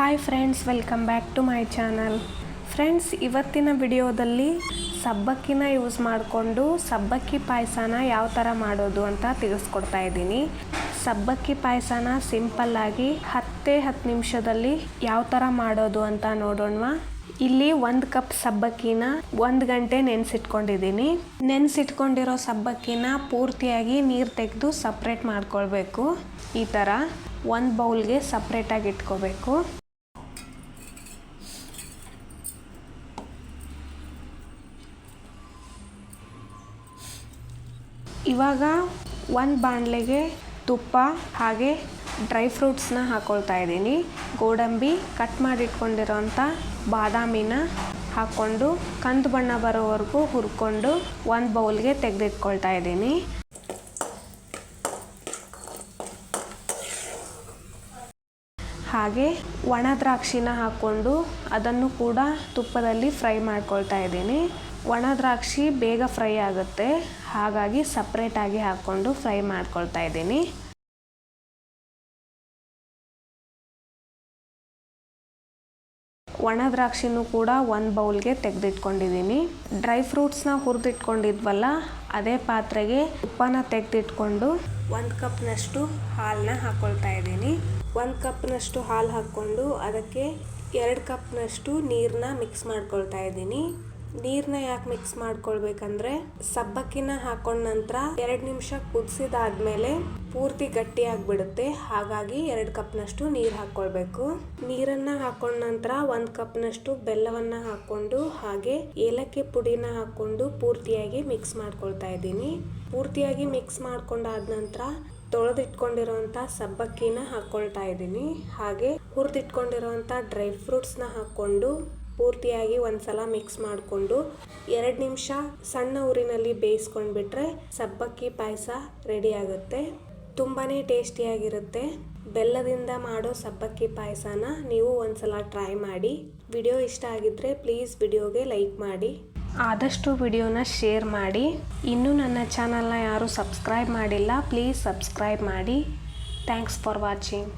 Hi friends welcome back to my channel friends ಇವತ್ತಿನ ವಿಡಿಯೋದಲ್ಲಿ ಸಬ್ಬಕ್ಕಿನ use ಮಾಡಿಕೊಂಡು ಸಬ್ಬಕ್ಕಿ ಪಾಯಸನ ಯಾವ ಥರ ಮಾಡೋದು ಅಂತ ತಿಳಿಸ್ಕೊಡ್ತಾ ಇದ್ದೀನಿ. ಸಬ್ಬಕ್ಕಿ ಪಾಯಸನ ಸಿಂಪಲ್ಲಾಗಿ ಹತ್ತೇ ಹತ್ತು ನಿಮಿಷದಲ್ಲಿ ಯಾವ ಥರ ಮಾಡೋದು ಅಂತ ನೋಡೋಣ ಇಲ್ಲಿ ಒಂದು ಕಪ್ ಸಬ್ಬಕ್ಕಿನ ಒಂದು ಗಂಟೆ ನೆನೆಸಿಟ್ಕೊಂಡಿದ್ದೀನಿ. ನೆನೆಸಿಟ್ಕೊಂಡಿರೋ ಸಬ್ಬಕ್ಕಿನ ಪೂರ್ತಿಯಾಗಿ ನೀರು ತೆಗೆದು ಸಪ್ರೇಟ್ ಮಾಡ್ಕೊಳ್ಬೇಕು. ಈ ಥರ ಒಂದು ಬೌಲ್ಗೆ ಸಪ್ರೇಟಾಗಿ ಇಟ್ಕೋಬೇಕು. ಇವಾಗ ಒಂದು ಬಾಣಲೆಗೆ ತುಪ್ಪ ಹಾಗೆ ಡ್ರೈ ಫ್ರೂಟ್ಸ್ನ ಹಾಕ್ಕೊಳ್ತಾ ಇದ್ದೀನಿ. ಗೋಡಂಬಿ ಕಟ್ ಮಾಡಿಟ್ಕೊಂಡಿರೋಂಥ ಬಾದಾಮಿನ ಹಾಕ್ಕೊಂಡು ಕಂದು ಬಣ್ಣ ಬರೋವರೆಗೂ ಹುರ್ಕೊಂಡು ಒಂದು ಬೌಲ್ಗೆ ತೆಗೆದಿಟ್ಕೊಳ್ತಾ ಇದ್ದೀನಿ. ಹಾಗೆ ಒಣ ದ್ರಾಕ್ಷಿನ ಹಾಕ್ಕೊಂಡು ಅದನ್ನು ಕೂಡ ತುಪ್ಪದಲ್ಲಿ ಫ್ರೈ ಮಾಡ್ಕೊಳ್ತಾ ಇದ್ದೀನಿ. ಒಣ ದ್ರಾಕ್ಷಿ ಬೇಗ ಫ್ರೈ ಆಗುತ್ತೆ. ಹಾಗಾಗಿ ಸಪ್ರೇಟಾಗಿ ಹಾಕ್ಕೊಂಡು ಫ್ರೈ ಮಾಡ್ಕೊಳ್ತಾ ಇದ್ದೀನಿ. ಒಣ ದ್ರಾಕ್ಷಿನೂ ಕೂಡ ಒಂದು ಬೌಲ್ಗೆ ತೆಗೆದಿಟ್ಕೊಂಡಿದ್ದೀನಿ. ಡ್ರೈ ಫ್ರೂಟ್ಸ್ನ ಹುರಿದಿಟ್ಕೊಂಡಿದ್ವಲ್ಲ, ಅದೇ ಪಾತ್ರೆಗೆ ಉಪ್ಪನ್ನ ತೆಗೆದಿಟ್ಕೊಂಡು ಒಂದು ಕಪ್ನಷ್ಟು ಹಾಲನ್ನ ಹಾಕ್ಕೊಳ್ತಾ ಇದ್ದೀನಿ. ಒಂದು ಕಪ್ನಷ್ಟು ಹಾಲು ಹಾಕ್ಕೊಂಡು ಅದಕ್ಕೆ ಎರಡು ಕಪ್ನಷ್ಟು ನೀರನ್ನ ಮಿಕ್ಸ್ ಮಾಡ್ಕೊಳ್ತಾ ಇದ್ದೀನಿ. ನೀರನ್ನ ಯಾಕೆ ಮಿಕ್ಸ್ ಮಾಡ್ಕೊಳ್ಬೇಕಂದ್ರೆ ಸಬ್ಬಕ್ಕಿನ ಹಾಕೊಂಡ ನಂತರ ಎರಡು ನಿಮಿಷ ಕುದಿಸಿದಾದ್ಮೇಲೆ ಪೂರ್ತಿ ಗಟ್ಟಿ ಆಗಿಬಿಡುತ್ತೆ. ಹಾಗಾಗಿ ಎರಡು ಕಪ್ನಷ್ಟು ನೀರು ಹಾಕ್ಕೊಳ್ಬೇಕು ನೀರನ್ನ ಹಾಕೊಂಡ ನಂತರ ಒಂದು ಕಪ್ನಷ್ಟು ಬೆಲ್ಲವನ್ನ ಹಾಕೊಂಡು ಹಾಗೆ ಏಲಕ್ಕಿ ಪುಡಿನ ಹಾಕೊಂಡು ಪೂರ್ತಿಯಾಗಿ ಮಿಕ್ಸ್ ಮಾಡ್ಕೊಳ್ತಾ ಇದ್ದೀನಿ. ಪೂರ್ತಿಯಾಗಿ ಮಿಕ್ಸ್ ಮಾಡ್ಕೊಂಡಾದ ನಂತರ ತೊಳೆದಿಟ್ಕೊಂಡಿರೋಂಥ ಸಬ್ಬಕ್ಕಿನ ಹಾಕ್ಕೊಳ್ತಾ ಇದ್ದೀನಿ. ಹಾಗೆ ಹುರಿದಿಟ್ಕೊಂಡಿರೋಂಥ ಡ್ರೈ ಫ್ರೂಟ್ಸ್ನ ಹಾಕ್ಕೊಂಡು ಪೂರ್ತಿಯಾಗಿ ಒಂದ್ಸಲ ಮಿಕ್ಸ್ ಮಾಡಿಕೊಂಡು ಎರಡು ನಿಮಿಷ ಸಣ್ಣ ಊರಿನಲ್ಲಿ ಬೇಯಿಸ್ಕೊಂಡ್ಬಿಟ್ರೆ ಸಬ್ಬಕ್ಕಿ ಪಾಯಸ ರೆಡಿ ಆಗುತ್ತೆ. ತುಂಬಾ ಟೇಸ್ಟಿಯಾಗಿರುತ್ತೆ. ಬೆಲ್ಲದಿಂದ ಮಾಡೋ ಸಬ್ಬಕ್ಕಿ ಪಾಯಸನ ನೀವು ಒಂದ್ಸಲ ಟ್ರೈ ಮಾಡಿ. ವಿಡಿಯೋ ಇಷ್ಟ ಆಗಿದ್ದರೆ ಪ್ಲೀಸ್ ವಿಡಿಯೋಗೆ ಲೈಕ್ ಮಾಡಿ. ಆದಷ್ಟು ವಿಡಿಯೋನ ಶೇರ್ ಮಾಡಿ. ಇನ್ನೂ ನನ್ನ ಚಾನಲ್ನ ಯಾರೂ ಸಬ್ಸ್ಕ್ರೈಬ್ ಮಾಡಿಲ್ಲ ಪ್ಲೀಸ್ ಸಬ್ಸ್ಕ್ರೈಬ್ ಮಾಡಿ. Thanks for watching